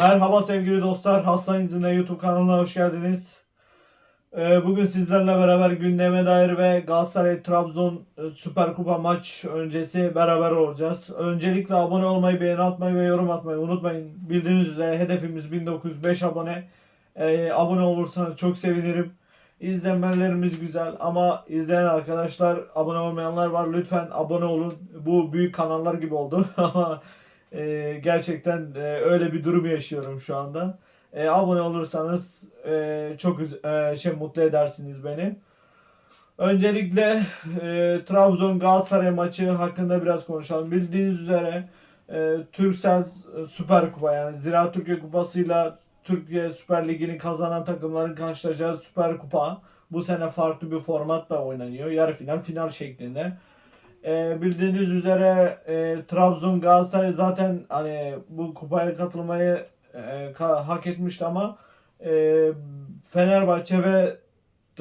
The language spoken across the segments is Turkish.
Merhaba sevgili dostlar. Hasta İzinde YouTube kanalına hoş geldiniz. Ee, bugün sizlerle beraber gündeme dair ve Galatasaray Trabzon e, Süper Kupa maç öncesi beraber olacağız. Öncelikle abone olmayı, beğeni atmayı ve yorum atmayı unutmayın. Bildiğiniz üzere hedefimiz 1905 abone. Ee, abone olursanız çok sevinirim. İzlenmelerimiz güzel ama izleyen arkadaşlar, abone olmayanlar var. Lütfen abone olun. Bu büyük kanallar gibi oldu ama e, gerçekten e, öyle bir durum yaşıyorum şu anda. E, abone olursanız e, çok e, şey mutlu edersiniz beni. Öncelikle e, Trabzon Galatasaray maçı hakkında biraz konuşalım. Bildiğiniz üzere e, Türksel Süper Kupa yani Ziraat Türkiye Kupası'yla Türkiye Süper Ligi'ni kazanan takımların karşılaşacağı Süper Kupa. Bu sene farklı bir formatla oynanıyor. Yarı final, final şeklinde. E, bildiğiniz üzere e, Trabzon Galatasaray zaten hani bu kupaya katılmayı e, ka- hak etmişti ama e, Fenerbahçe ve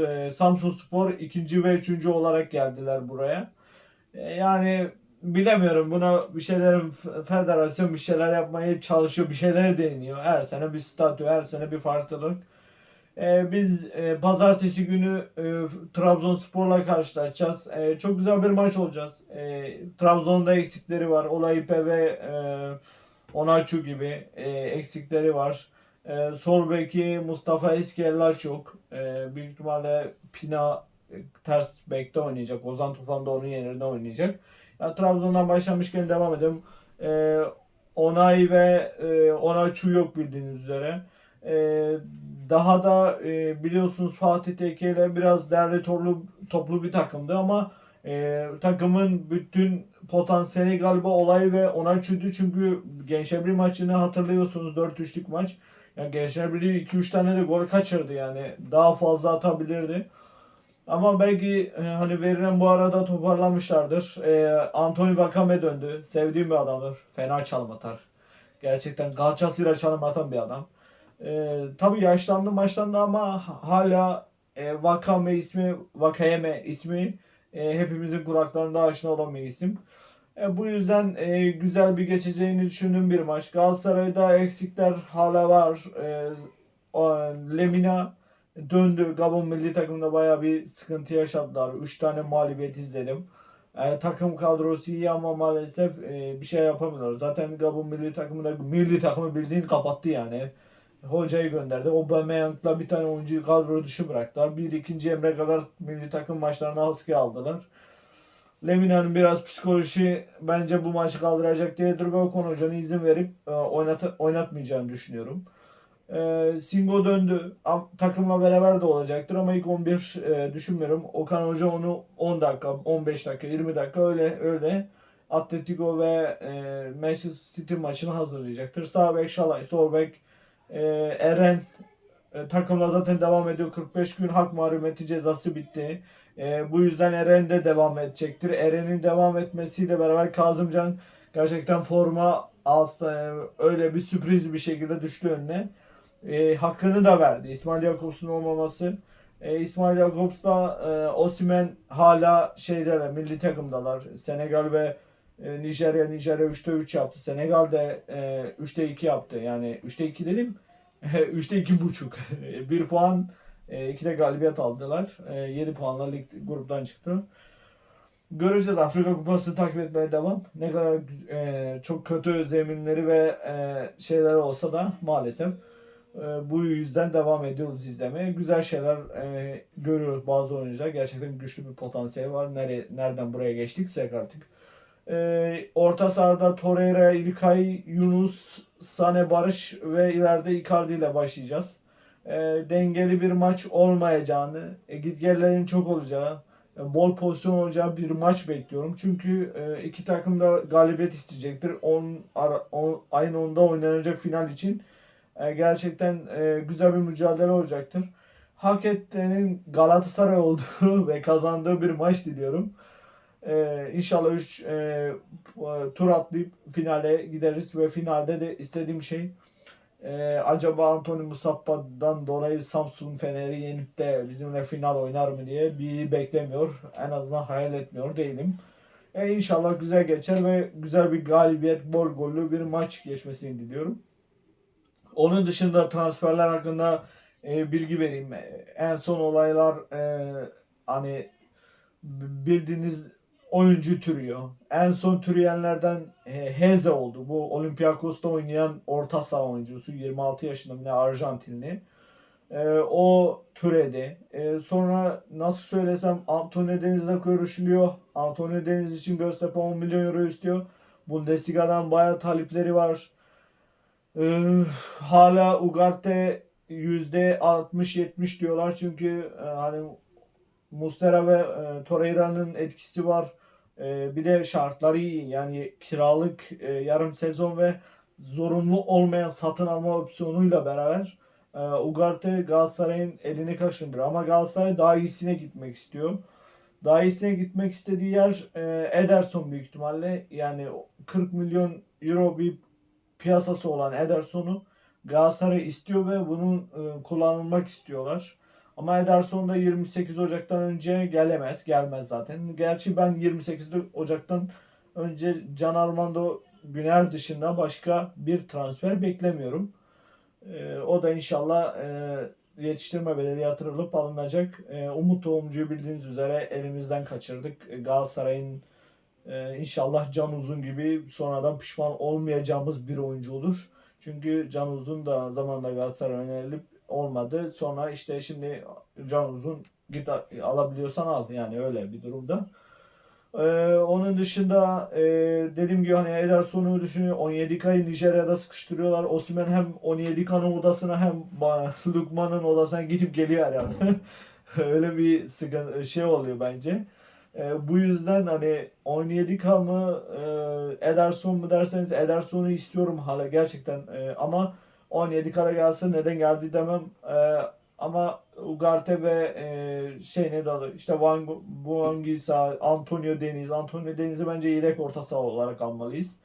e, Samsun Spor ikinci ve üçüncü olarak geldiler buraya. E, yani bilemiyorum buna bir şeyler f- federasyon bir şeyler yapmaya çalışıyor, bir şeyler deniyor. Her sene bir statü, her sene bir farklılık. E, biz e, pazartesi günü e, Trabzonspor'la karşılaşacağız. E, çok güzel bir maç olacağız. E, Trabzon'da eksikleri var. Olayipe ve e, Onaçu gibi e, eksikleri var. E, sol beki Mustafa Eskeller çok. E, büyük ihtimalle Pina e, ters bekte oynayacak. Ozan Tufan da onun yerine oynayacak. Ya, Trabzon'dan başlamışken devam edelim. E, Onay ve e, Onaçu yok bildiğiniz üzere. E, daha da e, biliyorsunuz Fatih Tekke biraz derli toplu, toplu bir takımdı ama e, takımın bütün potansiyeli galiba olay ve Onaçu'ydu çünkü Gençler Birliği maçını hatırlıyorsunuz 4-3'lük maç. Yani Gençler Birliği 2-3 tane de gol kaçırdı yani daha fazla atabilirdi. Ama belki e, hani verilen bu arada toparlamışlardır. E, Anthony Vakame döndü. Sevdiğim bir adamdır. Fena çalım atar. Gerçekten kalçasıyla çalım atan bir adam. E, tabii yaşlandı maçlandı ama hala e, Vakame ismi, Vakayeme ismi e, hepimizin kulaklarında aşina olan bir isim. E, bu yüzden e, güzel bir geçeceğini düşündüğüm bir maç. Galatasaray'da eksikler hala var. E, o, Lemina döndü. Gabon milli takımında bayağı bir sıkıntı yaşadılar. 3 tane mağlubiyet izledim. E, takım kadrosu iyi ama maalesef e, bir şey yapamıyorlar. Zaten Gabon milli takımında milli takımı bildiğin kapattı yani. Hocayı gönderdi. Aubameyang'la bir tane oyuncuyu kadro dışı bıraktılar. Bir ikinci Emre kadar milli takım maçlarına askıya aldılar. Lemina'nın biraz psikoloji bence bu maçı kaldıracak diye Durga Okan Hoca'nın izin verip e, oynat oynatmayacağını düşünüyorum. E, Singo döndü. Takımla beraber de olacaktır ama ilk 11 e, düşünmüyorum. Okan Hoca onu 10 dakika, 15 dakika, 20 dakika öyle öyle Atletico ve e, Manchester City maçını hazırlayacaktır. Sağ bek Şalay, sol bek e, Eren e, takımla zaten devam ediyor. 45 gün hak mahrumiyeti cezası bitti. E, bu yüzden Eren de devam edecektir. Eren'in devam etmesiyle beraber Kazımcan gerçekten forma alsa öyle bir sürpriz bir şekilde düştü önüne. E, hakkını da verdi. İsmail Jakobs'un olmaması. E, İsmail Jakobs da e, Osimhen hala şeydeler, milli takımdalar. Senegal ve e, Nijerya, Nijerya 3'te 3 yaptı. Senegal de e, 3'te 2 yaptı. Yani 3'te 2 dedim. 3'te 2,5. 1 puan, 2 de galibiyet aldılar. 7 puanla lig gruptan çıktı. Göreceğiz. Afrika Kupası takip etmeye devam. Ne kadar e, çok kötü zeminleri ve e, şeyler olsa da maalesef e, bu yüzden devam ediyoruz izlemeye. Güzel şeyler e, görüyoruz bazı oyuncular. Gerçekten güçlü bir potansiyel var. Nere, nereden buraya geçtiksek artık. E, orta sahada Torreira, İlkay, Yunus, Sane, Barış ve ileride Icardi ile başlayacağız. E, dengeli bir maç olmayacağını, e, gitgellerin çok olacağı, e, bol pozisyon olacağı bir maç bekliyorum. Çünkü e, iki takım da galibiyet isteyecektir. 10 ara- on- ayın 10'da oynanacak final için e, gerçekten e, güzel bir mücadele olacaktır. Hak ettiğinin Galatasaray olduğu ve kazandığı bir maç diliyorum. Ee, inşallah 3 tur atlayıp finale gideriz ve finalde de istediğim şey e, acaba Anthony Musappa'dan dolayı Samsun Fener'i yenip de bizimle final oynar mı diye bir beklemiyor. En azından hayal etmiyor değilim. E, inşallah güzel geçer ve güzel bir galibiyet, bol gollü bir maç geçmesini diliyorum. Onun dışında transferler hakkında e, bilgi vereyim. E, En son olaylar e, hani bildiğiniz oyuncu türüyor. En son türeyenlerden e, Heze oldu. Bu Olympiakos'ta oynayan orta saha oyuncusu 26 yaşında mı ne Arjantinli. E, o türedi. E, sonra nasıl söylesem Antonio Deniz'le görüşülüyor. Antonio Deniz için Göztepe 10 milyon euro istiyor. Bundesliga'dan bayağı talipleri var. Hala Ugarte %60-70 diyorlar çünkü hani Mustera ve e, Torreira'nın etkisi var. E, bir de şartları iyi. Yani kiralık e, yarım sezon ve zorunlu olmayan satın alma opsiyonuyla beraber e, Ugarte Galatasaray'ın elini kaşındırıyor. Ama Galatasaray daha iyisine gitmek istiyor. Daha iyisine gitmek istediği yer e, Ederson büyük ihtimalle. Yani 40 milyon euro bir piyasası olan Ederson'u Galatasaray istiyor ve bunun e, kullanılmak istiyorlar. Ama Ederson da 28 Ocak'tan önce gelemez. Gelmez zaten. Gerçi ben 28 Ocak'tan önce Can Armando Güner dışında başka bir transfer beklemiyorum. E, o da inşallah e, yetiştirme bedeli yatırılıp alınacak. E, Umut Tohumcu'yu bildiğiniz üzere elimizden kaçırdık. Galatasaray'ın e, inşallah Can Uzun gibi sonradan pişman olmayacağımız bir oyuncu olur. Çünkü Can Uzun da zamanında Galatasaray önerilip olmadı. Sonra işte şimdi Can Uzun git al- alabiliyorsan al yani öyle bir durumda. Ee, onun dışında e, dediğim gibi hani Ederson'u düşünüyor. 17K'yı Nijerya'da sıkıştırıyorlar. Osimhen hem 17K'nın odasına hem Lukman'ın odasına gidip geliyor herhalde. öyle bir sıkıntı şey oluyor bence. E, bu yüzden hani 17K mı e, Ederson mu derseniz Ederson'u istiyorum hala gerçekten E, ama 17K'da gelse neden geldi demem E, ama Ugarte ve e, şey ne dalı işte Van Buangisa, Antonio Deniz, Antonio Deniz'i bence yedek orta saha olarak almalıyız.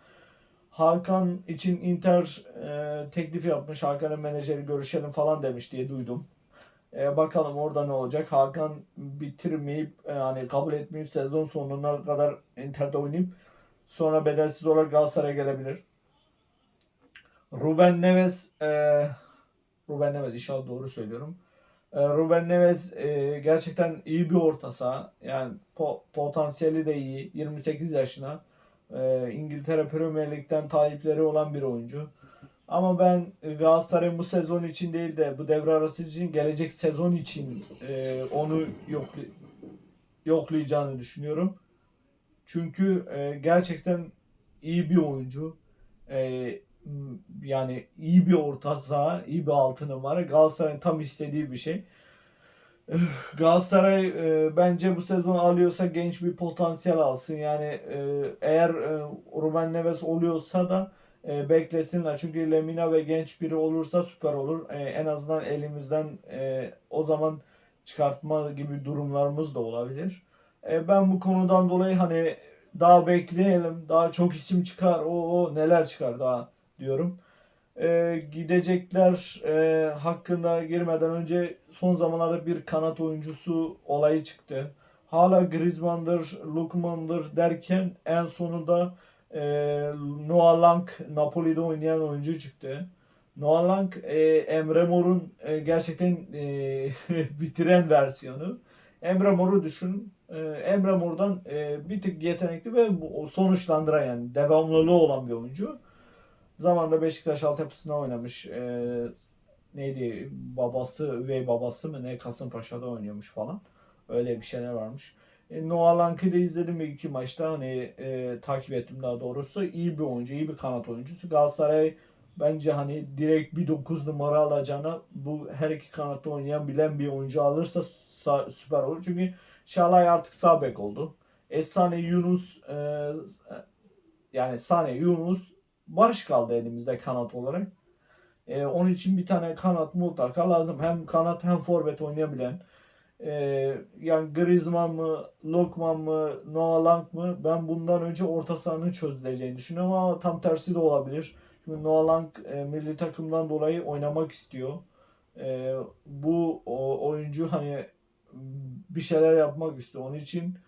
Hakan için Inter e, teklif yapmış. Hakan'ın menajeri görüşelim falan demiş diye duydum. E, bakalım orada ne olacak. Hakan bitirmeyip e, hani kabul etmeyip sezon sonuna kadar Inter'de oynayıp sonra bedelsiz olarak Galatasaray'a gelebilir. Ruben Neves e, Ruben Neves inşallah doğru söylüyorum. E, Ruben Neves e, gerçekten iyi bir orta saha. Yani po- potansiyeli de iyi. 28 yaşına. E, İngiltere Premier Lig'den talipleri olan bir oyuncu. Ama ben Galatasaray'ın bu sezon için değil de bu devre arası için gelecek sezon için e, onu yoklu yoklayacağını düşünüyorum. Çünkü e, gerçekten iyi bir oyuncu. E, yani iyi bir orta saha, iyi bir altı numara. Galatasaray'ın tam istediği bir şey. Galatasaray e, bence bu sezon alıyorsa genç bir potansiyel alsın. Yani e, eğer e, Ruben Neves oluyorsa da e, beklesinler. Çünkü Lemina ve genç biri olursa süper olur. E, en azından elimizden e, o zaman çıkartma gibi durumlarımız da olabilir. E, ben bu konudan dolayı hani daha bekleyelim. Daha çok isim çıkar. O neler çıkar daha diyorum. E, gidecekler e, hakkında girmeden önce son zamanlarda bir kanat oyuncusu olayı çıktı. Hala Griezmann'dır, Lukman'dır derken en sonunda e, Noah Lang Napoli'de oynayan oyuncu çıktı. Noah Lang e, Emre Mor'un e, gerçekten e, bitiren versiyonu. Emre Mor'u düşün. E, Emre Mor'dan e, bir tık yetenekli ve sonuçlandıran yani devamlılığı olan bir oyuncu. Zamanında Beşiktaş altyapısına oynamış. E, neydi babası, üvey babası mı ne Kasımpaşa'da oynuyormuş falan. Öyle bir şeyler varmış. E, Noah Lang'ı da izledim bir iki maçta hani e, takip ettim daha doğrusu. İyi bir oyuncu, iyi bir kanat oyuncusu. Galatasaray bence hani direkt bir 9 numara alacağına bu her iki kanatta oynayan bilen bir oyuncu alırsa sa- süper olur. Çünkü Şalay artık sağ bek oldu. Esane Yunus e, yani Sane Yunus Barış kaldı elimizde kanat olarak. E, onun için bir tane kanat mutlaka lazım. Hem kanat hem forvet oynayabilen. E, yani Griezmann mı, Lokman mı, Noah Lang mı? Ben bundan önce orta sahanın çözüleceğini düşünüyorum ama tam tersi de olabilir. Çünkü Noah Lang e, milli takımdan dolayı oynamak istiyor. E, bu o, oyuncu hani bir şeyler yapmak istiyor. Onun için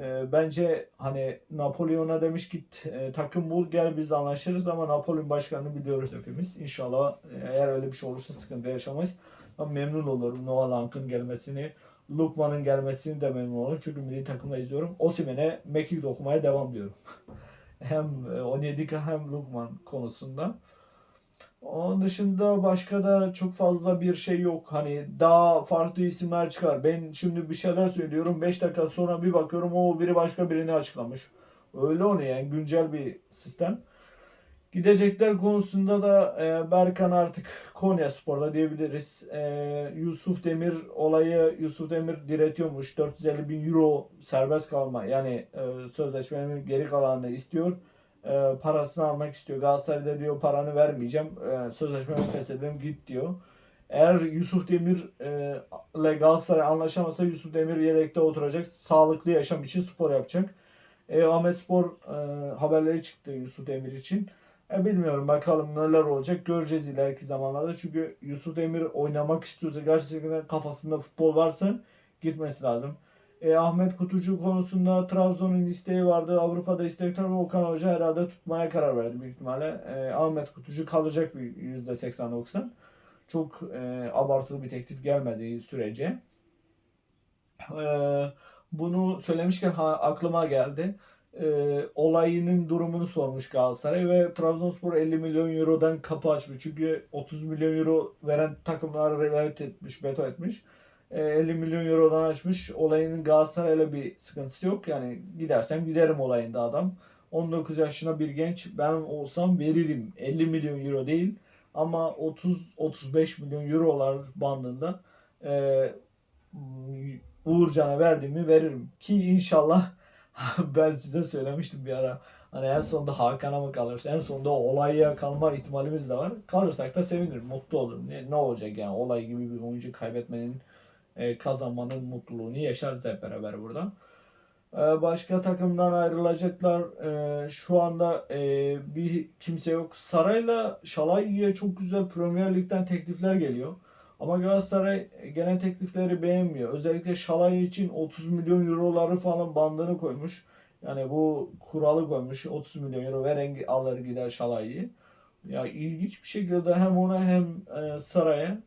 E, bence hani Napolyon'a demiş git e, takım bul gel biz anlaşırız ama Napolyon başkanını biliyoruz hepimiz. İnşallah e, eğer öyle bir şey olursa sıkıntı yaşamayız. Ben memnun olurum Noah Lank'ın gelmesini, Lukman'ın gelmesini de memnun olurum. Çünkü milli takımda izliyorum. Osimhen'e mekik okumaya devam diyorum. hem e, Onyedika hem Lukman konusunda. Onun dışında başka da çok fazla bir şey yok. Hani daha farklı isimler çıkar. Ben şimdi bir şeyler söylüyorum. 5 dakika sonra bir bakıyorum o biri başka birini açıklamış. Öyle oluyor yani güncel bir sistem. Gidecekler konusunda da e, Berkan artık Konya Spor'da diyebiliriz. E, Yusuf Demir olayı Yusuf Demir diretiyormuş. 450 bin euro serbest kalma yani e, sözleşmenin geri kalanını istiyor. E, parasını almak istiyor. Galatasaray'da diyor paranı vermeyeceğim. E, sözleşmemi feshedelim git diyor. Eğer Yusuf Demir e, Galatasaray anlaşamazsa Yusuf Demir yedekte oturacak. Sağlıklı yaşam için spor yapacak. E, Ahmet Spor e, haberleri çıktı Yusuf Demir için. E, bilmiyorum bakalım neler olacak göreceğiz ileriki zamanlarda. Çünkü Yusuf Demir oynamak istiyorsa gerçekten kafasında futbol varsa gitmesi lazım. E, Ahmet Kutucu konusunda Trabzon'un isteği vardı. Avrupa'da istekler ve Okan Hoca herhalde tutmaya karar verdi büyük ihtimalle. E, Ahmet Kutucu kalacak bir %80-90. Çok e, abartılı bir teklif gelmediği sürece. E, bunu söylemişken ha, aklıma geldi. E, olayının durumunu sormuş Galatasaray ve Trabzonspor 50 milyon eurodan kapı açmış. Çünkü 30 milyon euro veren takımlar rivayet etmiş, beto etmiş. E, 50 milyon eurodan açmış. Olayının Galatasaray'la bir sıkıntısı yok. Yani gidersem giderim olayında adam. 19 yaşına bir genç ben olsam veririm. 50 milyon euro değil ama 30-35 milyon eurolar bandında e, Uğurcan'a verdiğimi veririm. Ki inşallah ben size söylemiştim bir ara. Hani en sonunda Hakan'a mı kalırsa en sonunda olaya kalma ihtimalimiz de var. Kalırsak da sevinirim, mutlu olurum. Ne, ne olacak yani olay gibi bir oyuncu kaybetmenin e, kazanmanın mutluluğunu yaşarız hep beraber burada. E, başka takımdan ayrılacaklar. E, şu anda bir kimse yok. Saray'la Şalay'ya çok güzel Premier Lig'den teklifler geliyor. Ama Galatasaray gene teklifleri beğenmiyor. Özellikle Şalay için 30 milyon euroları falan bandını koymuş. Yani bu kuralı koymuş. 30 milyon euro veren alır gider Şalay'ı. Ya ilginç bir şekilde hem ona hem Saray'a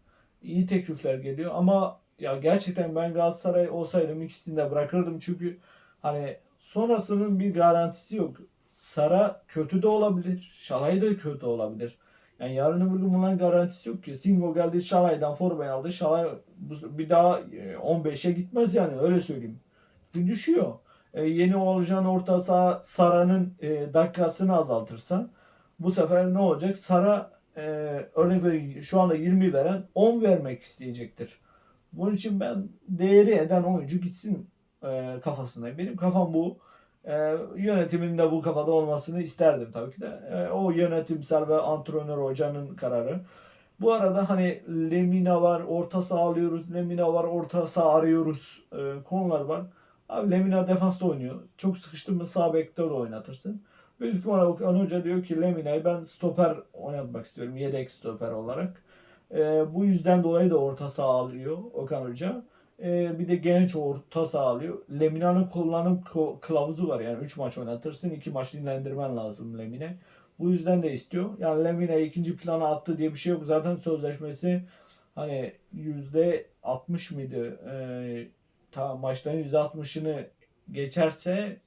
iyi teklifler geliyor. Ama ya gerçekten ben Galatasaray olsaydım ikisini de bırakırdım. Çünkü hani sonrasının bir garantisi yok. Sara kötü de olabilir. Şalay da kötü olabilir. Yani yarın öbür gün bunların garantisi yok ki. Singo geldi Şalay'dan formayı aldı. Şalay bir daha 15'e gitmez yani öyle söyleyeyim. Bir düşüyor. E, yeni olacağın orta saha Sara'nın e, dakikasını azaltırsa bu sefer ne olacak? Sara e, örnek veriyorum şu anda 20 veren 10 vermek isteyecektir. Bunun için ben değeri eden oyuncu gitsin e, kafasındayım. Benim kafam bu. E, yönetimin de bu kafada olmasını isterdim tabii ki de. E, o yönetimsel ve antrenör hocanın kararı. Bu arada hani Lemina var, orta saha alıyoruz, Lemina var, orta saha arıyoruz e, konular var. Abi Lemina defansta oynuyor. Çok sıkıştın mı sağ bekte oynatırsın. Büyük ihtimalle Okan Hoca diyor ki Lemina'yı ben stoper oynatmak istiyorum. Yedek stoper olarak. E, bu yüzden dolayı da orta saha alıyor Okan Hoca. E, bir de genç orta saha alıyor. Lemina'nın kullanım kılavuzu var. Yani 3 maç oynatırsın. 2 maç dinlendirmen lazım Lemine. Bu yüzden de istiyor. Yani Lemine ikinci plana attı diye bir şey yok. Zaten sözleşmesi hani yüzde 60 mıydı? E, ta maçların yüzde 60'ını geçerse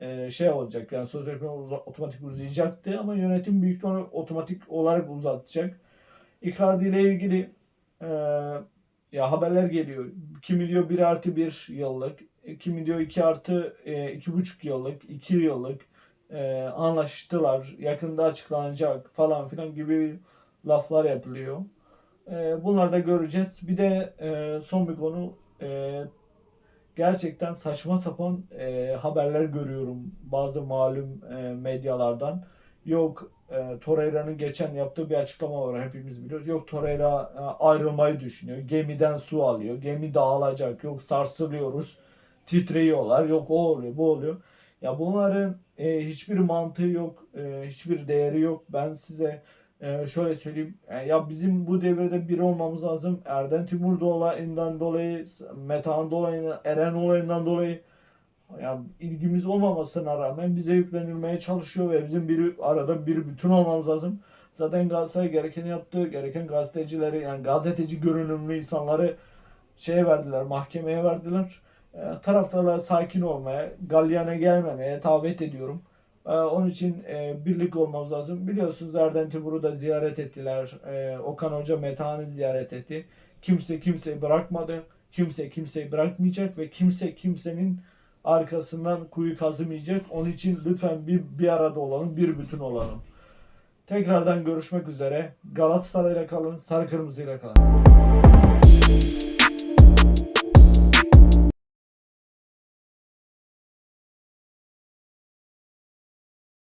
e, şey olacak. Yani sözleşme otomatik uzayacaktı ama yönetim büyük ihtimalle otomatik olarak uzatacak. Icardi ile ilgili e, ya haberler geliyor. Kimi diyor 1 artı 1 yıllık, kimi diyor 2 artı e, 2,5 yıllık, 2 yıllık e, anlaştılar. Yakında açıklanacak falan filan gibi laflar yapılıyor. E, bunları da göreceğiz. Bir de e, son bir konu e, gerçekten saçma sapan e, haberler görüyorum bazı malum e, medyalardan. Yok e, Torreira'nın geçen yaptığı bir açıklama var hepimiz biliyoruz. Yok Torreira e, ayrılmayı düşünüyor. Gemiden su alıyor. Gemi dağılacak. Yok sarsılıyoruz. Titreyiyorlar. Yok o oluyor bu oluyor. Ya bunların e, hiçbir mantığı yok. E, hiçbir değeri yok. Ben size e, şöyle söyleyeyim. E, ya bizim bu devirde bir olmamız lazım. Erden Timur olayından dolayı, Metehan dolayı, Eren olayından dolayı yani ilgimiz olmamasına rağmen bize yüklenilmeye çalışıyor ve bizim bir arada bir bütün olmamız lazım. Zaten Galatasaray gerekeni yaptı. Gereken gazetecileri yani gazeteci görünümlü insanları şeye verdiler, mahkemeye verdiler. E, taraftarlar sakin olmaya, galyana gelmemeye davet ediyorum. E, onun için e, birlik olmamız lazım. Biliyorsunuz Erden Timur'u da ziyaret ettiler. E, Okan Hoca Metehan'ı ziyaret etti. Kimse kimseyi bırakmadı. Kimse kimseyi bırakmayacak ve kimse kimsenin arkasından kuyu kazımayacak. Onun için lütfen bir, bir arada olalım, bir bütün olalım. Tekrardan görüşmek üzere. Galatasaray'la kalın, sarı kırmızıyla kalın.